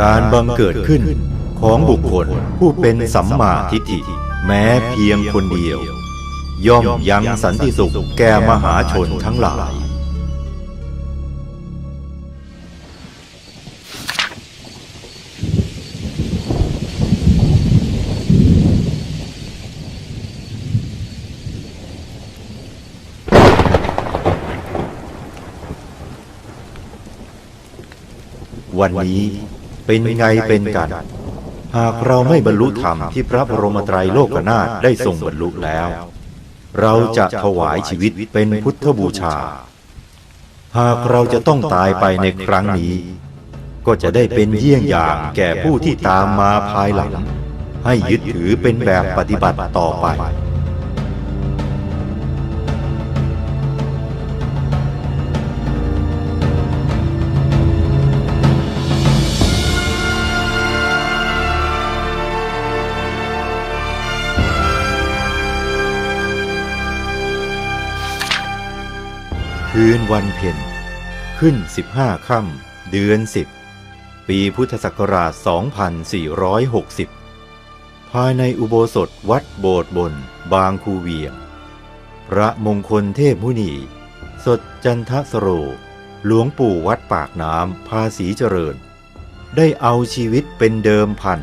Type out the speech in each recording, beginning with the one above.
การบังเกิดขึ้นของบุคคลผู้เป็นสัมมาทิฏฐิแม้เพียงคนเดียว ย่อมยังสันติสุขแก่มหาชนทั้งหลาย วันนี้เป็นไงเป็นกัน หากเราไม่บรรลุธรรมที่พระบรมไตรโลกนาถได้ทรงบรรลุแล้ว เราจะถวายชีวิตเป็นพุทธบูชา หากเราจะต้องตายไปในครั้งนี้ ก็จะได้เป็นเยี่ยงอย่างแก่ผู้ที่ตามมาภายหลัง ให้ยึดถือเป็นแบบปฏิบัติต่อไป คืนวันเพ็ญขึ้น 15ค่ำเดือน 10 ปีพุทธศักราช 2460 ภายในอุโบสถวัดโบสถ์บน บางคูเวียง พระมงคลเทพมุนี สดจันทสโร หลวงปู่วัดปากน้ำภาษีเจริญ ได้เอาชีวิตเป็นเดิมพัน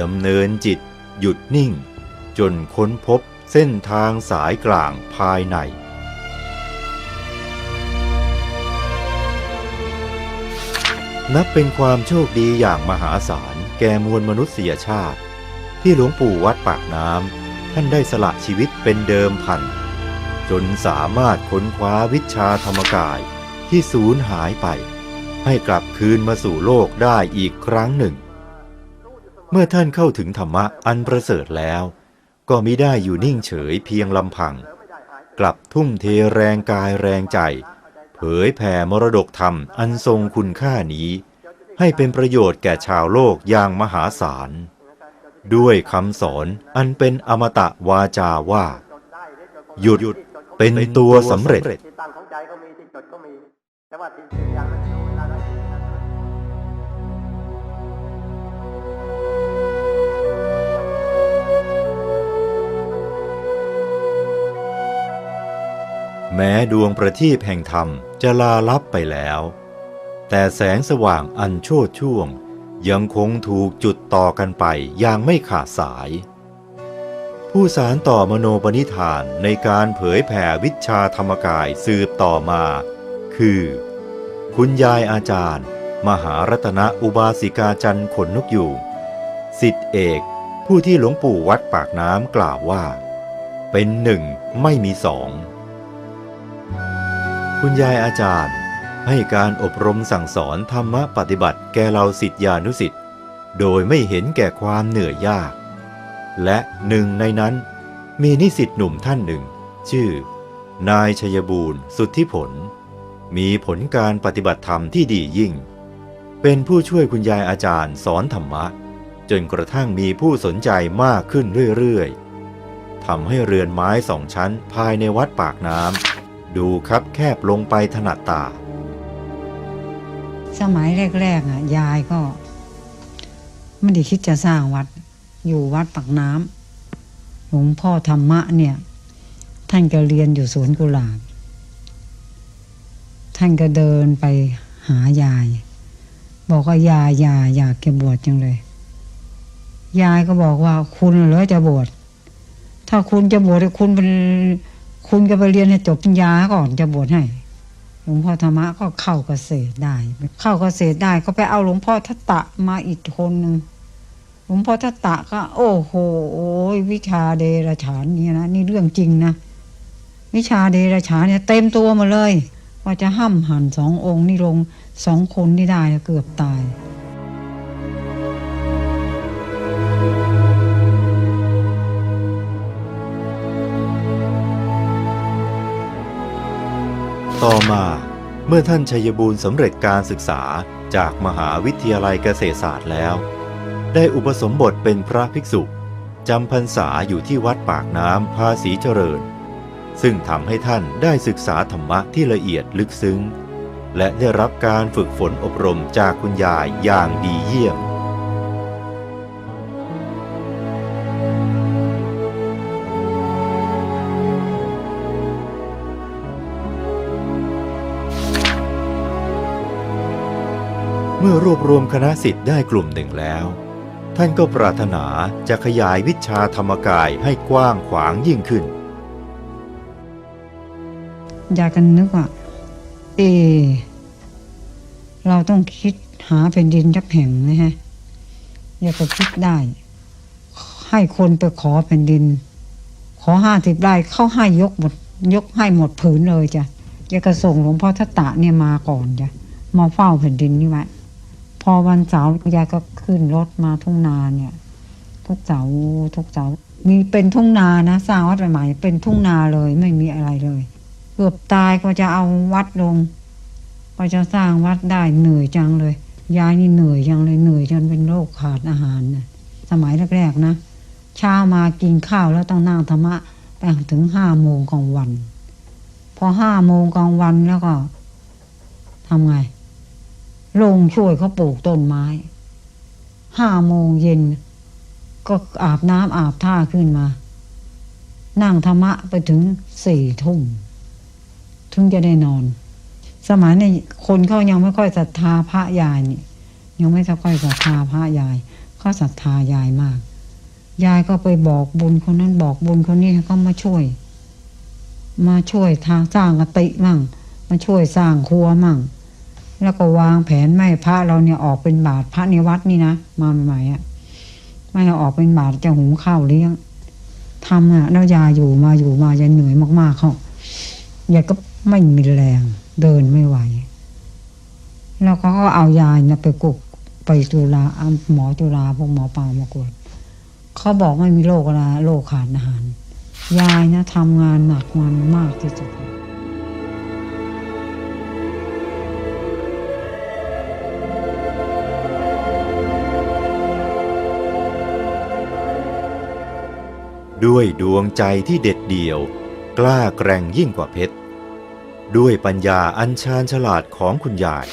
ดำเนินจิตหยุดนิ่ง จนค้นพบเส้นทางสายกลางภายใน นับเป็นความโชคดีอย่างมหาศาลแก่มวลมนุษยชาติ ที่หลวงปู่วัดปากน้ำท่านได้สละชีวิตเป็นเดิมพัน จนสามารถค้นคว้าวิชาธรรมกายที่สูญหายไป ให้กลับคืนมาสู่โลกได้อีกครั้งหนึ่ง เมื่อท่านเข้าถึงธรรมะอันประเสริฐแล้ว ก็มิได้อยู่นิ่งเฉยเพียงลำพัง กลับทุ่มเทแรงกายแรงใจ เผยแผ่มรดกธรรมอันทรงคุณค่านี้ ให้เป็นประโยชน์แก่ชาวโลกอย่างมหาศาล ด้วยคำสอนอันเป็นอมตะวาจาว่า หยุดเป็นตัวสำเร็จ แม้ดวงประทีปแห่งธรรมจะลาลับไปแล้ว แต่แสงสว่างอันโชดช่วง ยังคงถูกจุดต่อกันไปอย่างไม่ขาดสาย ผู้สารต่อมโนปณิธานในการเผยแผ่วิชาธรรมกายสืบต่อมา คือ คุณยายอาจารย์ มหารัตนอุบาสิกาจันทร์ขนนกยูงสิทธิเอกผู้ที่หลวงปู่วัดปากน้ำกล่าวว่า เป็นหนึ่งไม่มีสอง คุณยายอาจารย์ให้การอบรมสั่งสอนธรรมปฏิบัติแก่เราสิทธิานุสิทธิ์โดยไม่เห็นแก่ความเหนื่อยยาก และหนึ่งในนั้น มีนิสิตหนุ่มท่านหนึ่ง ชื่อ นายชยบูรณ์สุทธิผล มีผลการปฏิบัติธรรมที่ดียิ่ง เป็นผู้ช่วยคุณยายอาจารย์สอนธรรมะ จนกระทั่งมีผู้สนใจมากขึ้นเรื่อยๆทำให้เรือนไม้สองชั้นภายในวัดปากน้ำ ดูครับแคบลงไปถนัดตา สมัยแรกๆอะ ยายก็ไม่ได้คิดจะสร้างวัด อยู่วัดปากน้ำหลวงพ่อธรรมะเนี่ย ท่านก็เรียนอยู่สวนกุหลาบ ท่านก็เดินไปหายาย บอกว่ายายยายอยากจะบวชจังเลย ยายก็บอกว่าคุณเหรอจะบวชถ้าคุณจะบวชคุณเป็น คุณก็ไปเรียนให้จบปริญญาก่อนจะบวชให้หลวงพ่อธรรมะก็เข้าเกษตรได้ เข้าเกษตรได้ก็ไปเอาหลวงพ่อทัตตะมาอีกคนหนึ่งหลวงพ่อทัตตะก็ โอ้โหวิชาเดรฉานเนี่ยนะนี่เรื่องจริงนะวิชาเดรฉานเนี่ยเต็มตัวมาเลย ว่าจะห้ำหันสององค์นี่ลงสองคนที่ได้เกือบตาย ต่อมาเมื่อท่านชัยบูรณ์สำเร็จการศึกษาจากมหาวิทยาลัยเกษตรศาสตร์แล้ว ได้อุปสมบทเป็นพระภิกษุจำพรรษาอยู่ที่วัดปากน้ำภาษีเจริญ ซึ่งทำให้ท่านได้ศึกษาธรรมะที่ละเอียดลึกซึ้ง และได้รับการฝึกฝนอบรมจากคุณยายอย่างดีเยี่ยม อรวบรวมคณะสิทธิ์ได้กลุ่มหนึ่งแล้ว ท่านก็ปรารถนาจะขยายวิชาธรรมกายให้กว้างขวางยิ่งขึ้น อยากกันนึกว่า เอ เราต้องคิดหาแผ่นดินจักแห่งนะฮะ อยากจะคิดได้ ให้คนไปขอแผ่นดิน ขอห้าสิบไร่เข้าให้ยกหมด ยกให้หมดผืนเลยจ้ะอยากจะส่งหลวงพ่อทัตตะเนี่ยมาก่อนจ้ะมาเฝ้าแผ่นดินนี่ไว้ พอวันเสาร์ยายก็ขึ้นรถมาทุ่งนาเนี่ย ทุกเสาร์ทุกเสาร์มีเป็นทุ่งนานะสร้างวัดใหม่ๆเป็นทุ่งนาเลยไม่มีอะไรเลย เกือบตายก็จะเอาวัดลงก็จะสร้างวัดได้เหนื่อยจังเลย ยายนี่เหนื่อยจังเลยเหนื่อยจนเป็นโรคขาดอาหารนะสมัยแรกๆนะเช้ามากินข้าวแล้วต้องนั่งธรรมะไปถึงห้าโมงกลางวัน พอห้าโมงกลางวันแล้วก็ทำไง ลงช่วยเขาปลูกต้นไม้ ห้าโมงเย็น ก็อาบน้ำอาบท่าขึ้นมา นั่งธรรมะไปถึงสี่ทุ่มถึงจะได้นอน สมัยในคนเขายังไม่ค่อยศรัทธาพระยายนี่ยังไม่ค่อยศรัทธาพระยายเขาศรัทธายายมาก ยายก็ไปบอกบุญคนนั้นบอกบุญคนนี้เขามาช่วย มาช่วยทางสร้างกติมั่ง มาช่วยสร้างครัวมั่ง แล้วก็วางแผนไม่พระเราเนี่ยออกเป็นบาตรพระในวัดนี่นะมาใหม่ๆอะไม่ให้ออกเป็นบาตรจะหุงข้าวเลี้ยงทำอะแล้วยาอยู่มาอยู่มายายเหนื่อยมากๆเขายายก็ไม่มีแรงเดินไม่ไหว แล้วเขาก็เอายายนะไปกุกไปจุฬาหมอจุฬาพวกหมอป่ามากวดเขาบอกไม่มีโรคอะไรโรคขาดอาหาร ยายนะทำงานหนักงานมากที่สุด ด้วยดวงใจที่เด็ดเดี่ยว กล้าแกร่งยิ่งกว่าเพชร ด้วยปัญญาอันชาญฉลาดของคุณยาย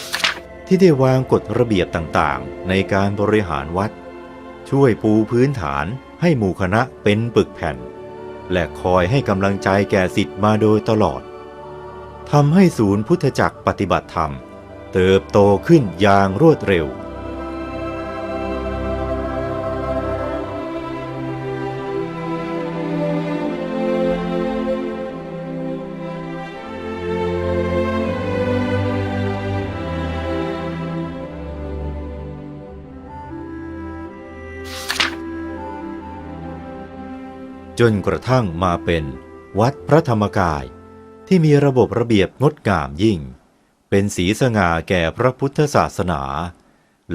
ที่ได้วางกฎระเบียบต่างๆ ในการบริหารวัด ช่วยปูพื้นฐานให้หมู่คณะเป็นปึกแผ่น และคอยให้กำลังใจแก่สิทธิ์มาโดยตลอดทำให้ศูนย์พุทธจักรปฏิบัติธรรม เติบโตขึ้นอย่างรวดเร็ว จนกระทั่งมาเป็นวัดพระธรรมกาย ที่มีระบบระเบียบงดงามยิ่ง เป็นสีสง่าแก่พระพุทธศาสนา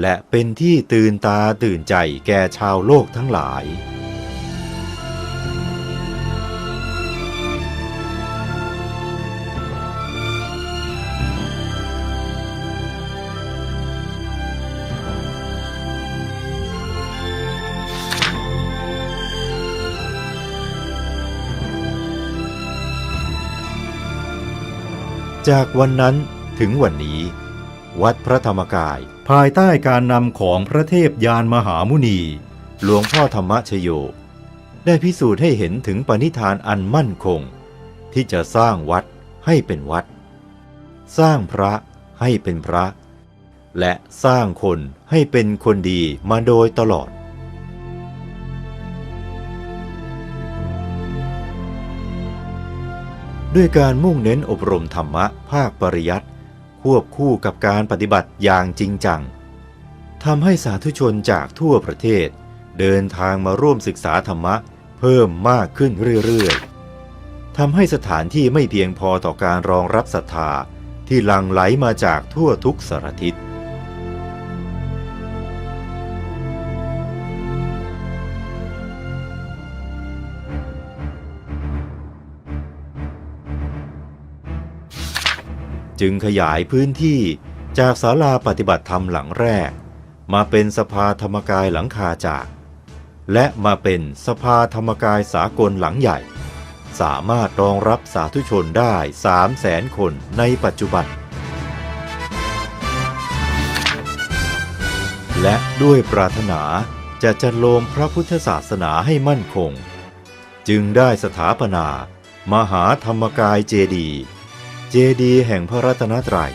และเป็นที่ตื่นตาตื่นใจแก่ชาวโลกทั้งหลาย จากวันนั้นถึงวันนี้ วัดพระธรรมกาย ภายใต้การนำของพระเทพยานมหามุนี หลวงพ่อธรรมชโย ได้พิสูจน์ให้เห็นถึงปณิธานอันมั่นคง ที่จะสร้างวัดให้เป็นวัด สร้างพระให้เป็นพระ และสร้างคนให้เป็นคนดีมาโดยตลอด ด้วยการมุ่งเน้นอบรมธรรมะภาคปริยัติควบคู่กับการปฏิบัติอย่างจริงจังทำให้สาธุชนจากทั่วประเทศ เดินทางมาร่วมศึกษาธรรมะเพิ่มมากขึ้นเรื่อยๆทำให้สถานที่ไม่เพียงพอต่อการรองรับศรัทธาที่หลั่งไหลมาจากทั่วทุกสารทิศ จึงขยายพื้นที่จากศาลาปฏิบัติธรรมหลังแรก มาเป็นสภาธรรมกายหลังคาจาก และมาเป็นสภาธรรมกายสากลหลังใหญ่ สามารถรองรับสาธุชนได้3 0 0แสนคนในปัจจุบัน และด้วยปรารถนาจะจัดโลมพระพุทธศาสนาให้มั่นคง จึงได้สถาปนามหาธรรมกายเจดีย์ เจดีย์แห่งพระรัตนตรัย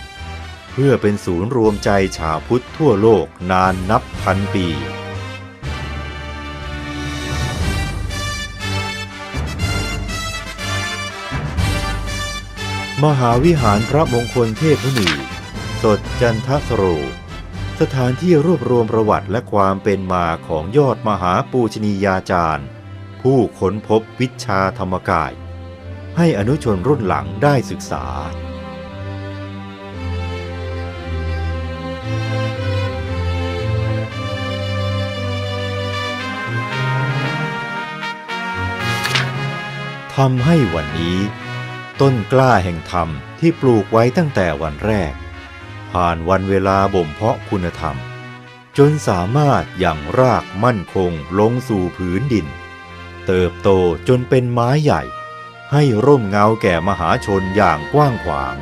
เพื่อเป็นศูนย์รวมใจชาวพุทธทั่วโลกนานนับพันปี มหาวิหารพระมงคลเทพมุนีสดจันทสโร สถานที่รวบรวมประวัติและความเป็นมาของยอดมหาปูชนียาจารย์ ผู้ค้นพบวิชาธรรมกาย ให้อนุชนรุ่นหลังได้ศึกษา ทำให้วันนี้ ต้นกล้าแห่งธรรมที่ปลูกไว้ตั้งแต่วันแรก ผ่านวันเวลาบ่มเพาะคุณธรรม จนสามารถอย่างรากมั่นคงลงสู่ผืนดิน เติบโตจนเป็นไม้ใหญ่ ให้ร่มเงาแก่มหาชนอย่างกว้างขวาง